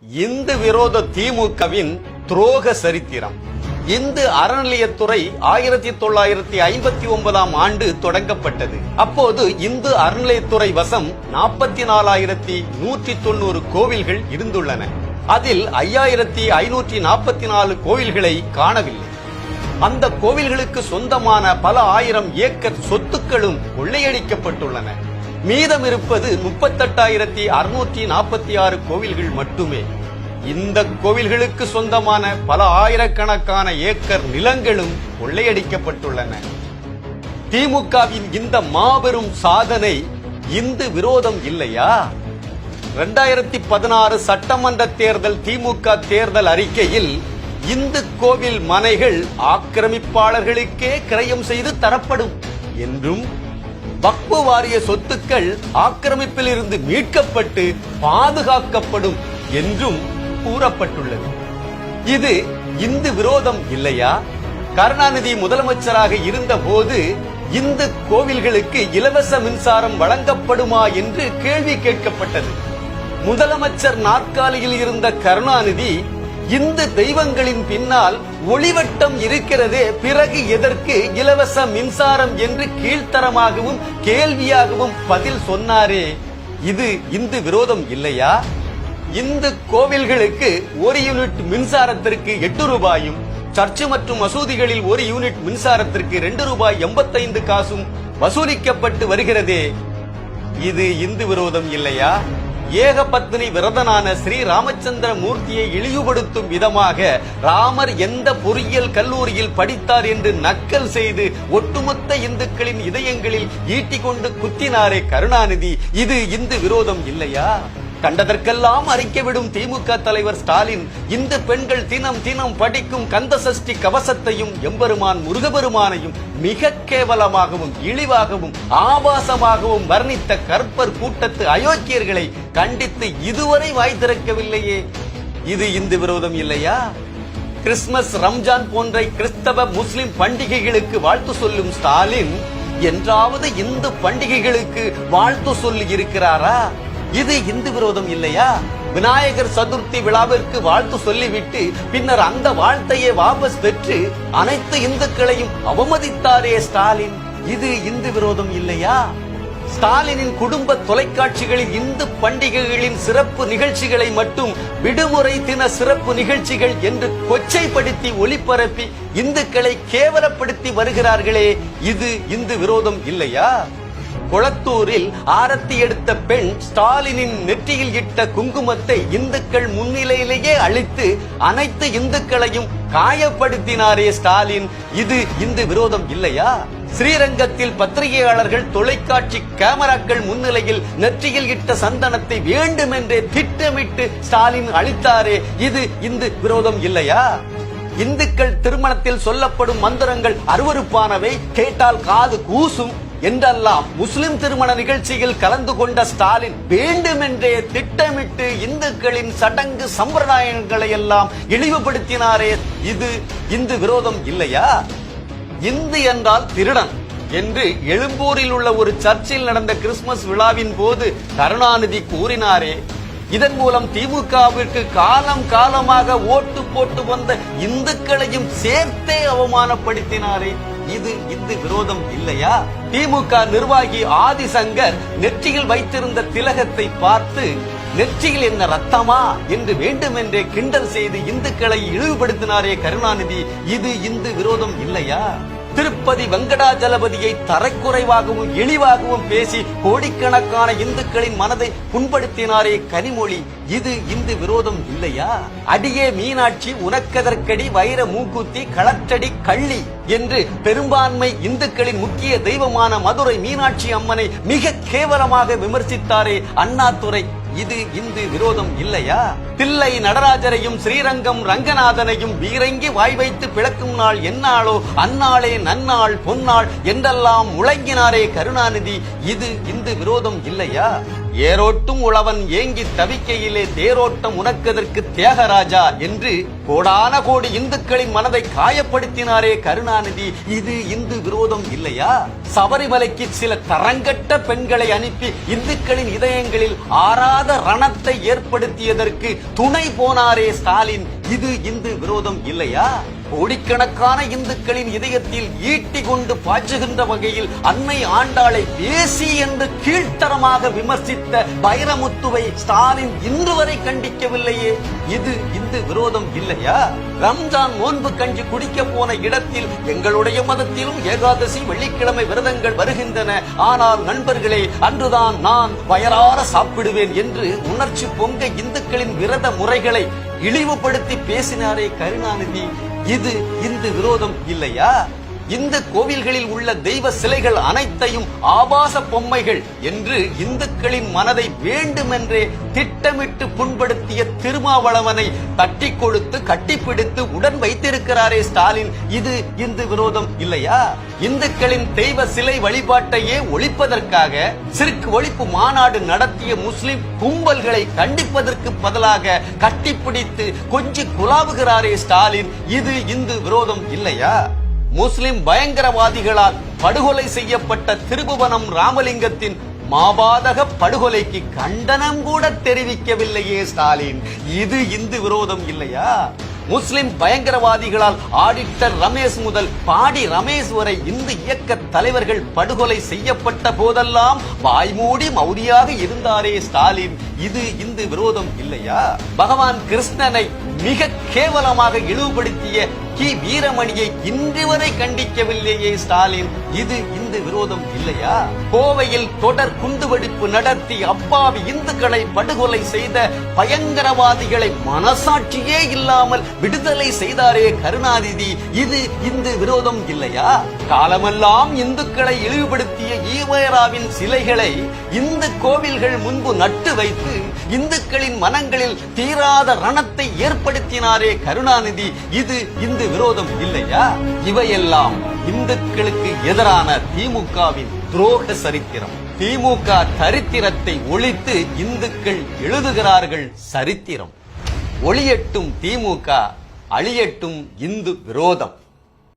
இந்து விரோத திமுகவின் துரோக சரித்திரம். இந்து அறநிலையத்துறை ஆயிரத்தி தொள்ளாயிரத்தி ஐம்பத்தி ஒன்பதாம் ஆண்டு தொடங்கப்பட்டது. அப்போது இந்து அறநிலையத்துறை வசம் நாற்பத்தி நாலாயிரத்தி நூற்றி தொண்ணூறு கோவில்கள் இருந்துள்ளன. அதில் ஐயாயிரத்தி ஐநூற்றி நாற்பத்தி நாலு கோவில்களை காணவில்லை. அந்த கோவில்களுக்கு சொந்தமான பல ஆயிரம் ஏக்கர் சொத்துக்களும் கொள்ளையடிக்கப்பட்டுள்ளன. மீதம் இருப்பது முப்பத்தெட்டாயிரத்தி அறுநூற்றி நாற்பத்தி ஆறு கோவில்கள் மட்டுமே. இந்த கோவில்களுக்கு சொந்தமான பல ஆயிரக்கணக்கான ஏக்கர் நிலங்களும் கொள்ளையடிக்கப்பட்டுள்ளன. திமுகவின் இந்த மாபெரும் சாதனை இந்து விரோதம் இல்லையா? இரண்டாயிரத்தி பதினாறு சட்டமன்ற தேர்தல் திமுக தேர்தல் அறிக்கையில் இந்து கோவில் மனைகள் ஆக்கிரமிப்பாளர்களுக்கே கிரயம் செய்து தரப்படும் என்றும் வக்பு வாரிய சொத்துக்கள் ஆக்கிரமிப்பில் இருந்து மீட்கப்பட்டு பாதுகாக்கப்படும் என்றும் கூறப்பட்டுள்ளது. இது இந்து விரோதம் இல்லையா? கருணாநிதி முதலமைச்சராக இருந்த போது இந்து கோவில்களுக்கு இலவச மின்சாரம் வழங்கப்படுமா என்று கேள்வி கேட்கப்பட்டது. முதலமைச்சர் நாற்காலியில் இருந்த கருணாநிதி இந்து தெய்வங்களின் பின்னால் ஒளிவட்டம் இருக்கிறது பிறகு எதற்கு இலவச மின்சாரம் என்று கீழ்த்தரமாகவும் கேள்வியாகவும் பதில் சொன்னாரே? இது இந்து விரோதம் இல்லையா? இந்து கோவில்களுக்கு ஒரு யூனிட் மின்சாரத்திற்கு எட்டு ரூபாயும் சர்ச்சு மற்றும் மசூதிகளில் ஒரு யூனிட் மின்சாரத்திற்கு ரெண்டு ரூபாய் எண்பத்தைந்து காசும் வசூலிக்கப்பட்டு வருகிறதே. இது இந்து விரோதம் இல்லையா? ஏகபத்னி விரதனான ஸ்ரீ ராமச்சந்திர மூர்த்தியை இழிவுபடுத்தும் விதமாக ராமர் எந்த பொறியியல் கல்லூரியில் படித்தார் என்று நக்கல் செய்து ஒட்டுமொத்த இந்துக்களின் இதயங்களில் ஈட்டிக்கொண்டு குத்தினாரே கருணாநிதி. இது இந்து விரோதம் இல்லையா? கண்டதற்கெல்லாம் அறிக்கை விடும் திமுக தலைவர் ஸ்டாலின் இந்து பெண்கள் தினம் தினம் படிக்கும் கந்த சஷ்டி கவசத்தையும் எம்பெருமான் முருகபெருமானையும் மிக கேவலமாகவும் இழிவாகவும் ஆபாசமாகவும் வர்ணித்த கற்பர் கூட்டத்து அயோக்கியர்களை கண்டித்து இதுவரை வாய் திறக்கவில்லையே. இது இந்து விரோதம் இல்லையா? கிறிஸ்துமஸ் ரம்ஜான் போன்ற கிறிஸ்தவ முஸ்லிம் பண்டிகைகளுக்கு வாழ்த்து சொல்லும் ஸ்டாலின் என்றாவது இந்து பண்டிகைகளுக்கு வாழ்த்து சொல்லி இருக்கிறாரா? இது இந்து விரோதம் இல்லையா? விநாயகர் சதுர்த்தி விழாவிற்கு வாழ்த்து சொல்லிவிட்டு பின்னர் அந்த வாழ்த்தையே வாபஸ் பெற்று அனைத்து இந்துக்களையும் அவமதித்தாரே ஸ்டாலின். இது இந்து விரோதம் இல்லையா? ஸ்டாலினின் குடும்ப தொலைக்காட்சிகளில் இந்து பண்டிகைகளின் சிறப்பு நிகழ்ச்சிகளை மட்டும் விடுமுறை தின சிறப்பு நிகழ்ச்சிகள் என்று கொச்சைப்படுத்தி ஒளிபரப்பி இந்துக்களை கேவலப்படுத்தி வருகிறார்களே. இது இந்து விரோதம் இல்லையா? குளத்தூரில் ஆரத்தி எடுத்த பெண் ஸ்டாலினின் நெற்றியில் இட்ட குங்குமத்தை இந்துக்கள் முன்னிலையிலேயே அழித்து அனைத்து இந்துக்களையும் காயப்படுத்தினாரே ஸ்டாலின். இது இந்து விரோதம் இல்லையா? ஸ்ரீரங்கத்தில் பத்திரிகையாளர்கள் தொலைக்காட்சி கேமராக்கள் முன்னிலையில் நெற்றியில் இட்ட சந்தனத்தை வேண்டுமென்றே திட்டமிட்டு ஸ்டாலின் அளித்தாரே இது இந்து விரோதம் இல்லையா? இந்துக்கள் திருமணத்தில் சொல்லப்படும் மந்திரங்கள் அருவருப்பானவை. கேட்டால் காது கூசும். என்றெல்லாம் முஸ்லிம் திருமண நிகழ்ச்சியில் கலந்து கொண்ட ஸ்டாலின் வேண்டுமென்றே திட்டமிட்டு இந்துக்களின் சடங்கு சம்பிரதாயங்களை எல்லாம் இழிவுபடுத்தினாரே. இது இந்து விரோதம் இல்லையா? இந்து என்றால் திருடன் என்று எழும்பூரில் உள்ள ஒரு சர்ச்சில் நடந்த கிறிஸ்துமஸ் விழாவின் போது கருணாநிதி கூறினாரே. இதன் மூலம் திமுகவிற்கு காலம் காலமாக ஓட்டு போட்டு வந்த இந்துக்களையும் சேர்த்தே அவமானப்படுத்தினாரே. இது இந்து விரோதம் இல்லையா? திமுக நிர்வாகி ஆதிசங்கர் நெற்றியில் வைத்திருந்த திலகத்தை பார்த்து நெற்றியில் என்ன ரத்தமா? என்று வேண்டுமென்றே கிண்டல் செய்து இந்துக்களை இழிவுபடுத்தினாரே கருணாநிதி. இது இந்து விரோதம் இல்லையா? திருப்பதி வெங்கடாஜலபதியை தரைக்குறைவாகவும் இழிவாகவும் பேசி கோடிக்கணக்கான இந்துக்களின் மனதை புண்படுத்தினாரே கனிமொழி. இது இந்து விரோதம் இல்லையா? அடியே மீனாட்சி உனக்கதற்கடி வைர மூக்குத்தி களற்றடி கள்ளி என்று பெரும்பான்மை இந்துக்களின் முக்கிய தெய்வமான மதுரை மீனாட்சி அம்மனை மிக கேவலமாக விமர்சித்தாரே அண்ணாதுரை. இது இந்து விரோதம் இல்லையா? தில்லை நடராஜரையும் ஸ்ரீரங்கம் ரங்கநாதனையும் வீரங்கி வாய் வைத்து பிளக்கும் நாள் என்னாளோ அந்நாளே நன்னாள் பொன்னாள் என்றெல்லாம் முழங்கினாரே கருணாநிதி. இது இந்து விரோதம் இல்லையா? ஏரோட்டும் உழவன் ஏங்கி தவிக்கையிலே தேரோட்டம் உனக்கதற்கு தியாகராஜா என்று கோடான கோடி இந்துக்களின் மனதை காயப்படுத்தினாரே கருணாநிதி. இது இந்து விரோதம் இல்லையா? சபரிமலைக்கு சில தரங்கட்ட பெண்களை அனுப்பி இந்துக்களின் இதயங்களில் ஆறாத ரணத்தை ஏற்படுத்தியதற்கு துணை போனாரே ஸ்டாலின். இது இந்து விரோதம் இல்லையா? கோடிக்கணக்கான இந்துக்களின் இதயத்தில் ஈட்டி கொண்டு பாய்ச்சுகின்ற வகையில் அன்னை ஆண்டாளை பேசி என்று கீழ்த்தரமாக விமர்சித்த பைரமுத்துவை ஸ்டாலின் இன்று வரை கண்டிக்கவில்லையே. இது இந்து விரோதம் இல்லையா? ரம்ஜான் நோன்பு கஞ்சி குடிக்க போன இடத்தில் எங்களுடைய மதத்திலும் ஏகாதசி வெள்ளிக்கிழமை விரதங்கள் வருகின்றன. ஆனால் நண்பர்களே அன்றுதான் நான் வயலார சாப்பிடுவேன் என்று உணர்ச்சி பொங்க இந்துக்களின் விரத முறைகளை இழிவுபடுத்தி பேசினாரே கருணாநிதி. இது இந்து விரோதம் இல்லையா? இந்த கோவில்களில் உள்ள தெய்வ சிலைகள் அனைத்தையும் ஆபாச பொம்மைகள் என்று இந்துக்களின் மனதை வேண்டுமென்றே திட்டமிட்டு புண்படுத்திய திருமாவளவனை தட்டி கொடுத்து கட்டிப்பிடித்து உடன் வைத்திருக்கிறாரே ஸ்டாலின். இது இந்து விரோதம் இல்லையா? இந்துக்களின் தெய்வ சிலை வழிபாட்டையே ஒழிப்பதற்காக சிறுக்கு ஒழிப்பு மாநாடு நடத்திய முஸ்லிம் கும்பல்களை கண்டிப்பதற்கு பதிலாக கட்டிப்பிடித்து கொஞ்சி குலாவுகிறாரே ஸ்டாலின். இது இந்து விரோதம் இல்லையா? முஸ்லிம் பயங்கரவாதிகளால் படுகொலை செய்யப்பட்ட திருபுவனம் ராமலிங்கத்தின் மாபாதக படுகொலைக்கு கண்டனம் கூட தெரிவிக்கவில்லையே ஸ்டாலின். இது இந்து விரோதம் இல்லையா? முஸ்லிம் பயங்கரவாதிகளால் ஆடிட்டர் ரமேஷ் முதல் பாடி ரமேஷ் வரை இந்து இயக்க தலைவர்கள் படுகொலை செய்யப்பட்ட போதெல்லாம் வாய்மூடி மௌரியாக இருந்தாரே ஸ்டாலின். இது இந்து விரோதம் இல்லையா? பகவான் கிருஷ்ணனை மிக கேவலமாக இழிவுபடுத்திய கி வீரமணியை இன்று வரை கண்டிக்கவில்லையே ஸ்டாலின். இது இந்து விரோதம் இல்லையா? கோவையில் தொடர் குண்டுவெடிப்பு நடத்தி அப்பாவி இந்துக்களை படுகொலை செய்த பயங்கரவாதிகளை மனசாட்சியே இல்லாமல் விடுதலை செய்தாரே கருணாநிதி. இது இந்து விரோதம் இல்லையா? காலமெல்லாம் இந்துக்களை இழிவுபடுத்திய ஈவேராவின் சிலைகளை இந்து கோவில்கள் முன்பு நட்டு வைத்து இந்துக்களின் மனங்களில் தீராத ரணத்தை ஏற்படுத்தினாரே கருணாநிதி. இது இந்து விரோதம் இல்லையா? இவையெல்லாம் இந்துக்களுக்கு எதிரான திமுகவின் துரோக சரித்திரம். திமுக சரித்திரத்தை ஒழித்து இந்துக்கள் எழுதுகிறார்கள் சரித்திரம். ஒளியட்டும் திமுக அழியட்டும் இந்து விரோதம்.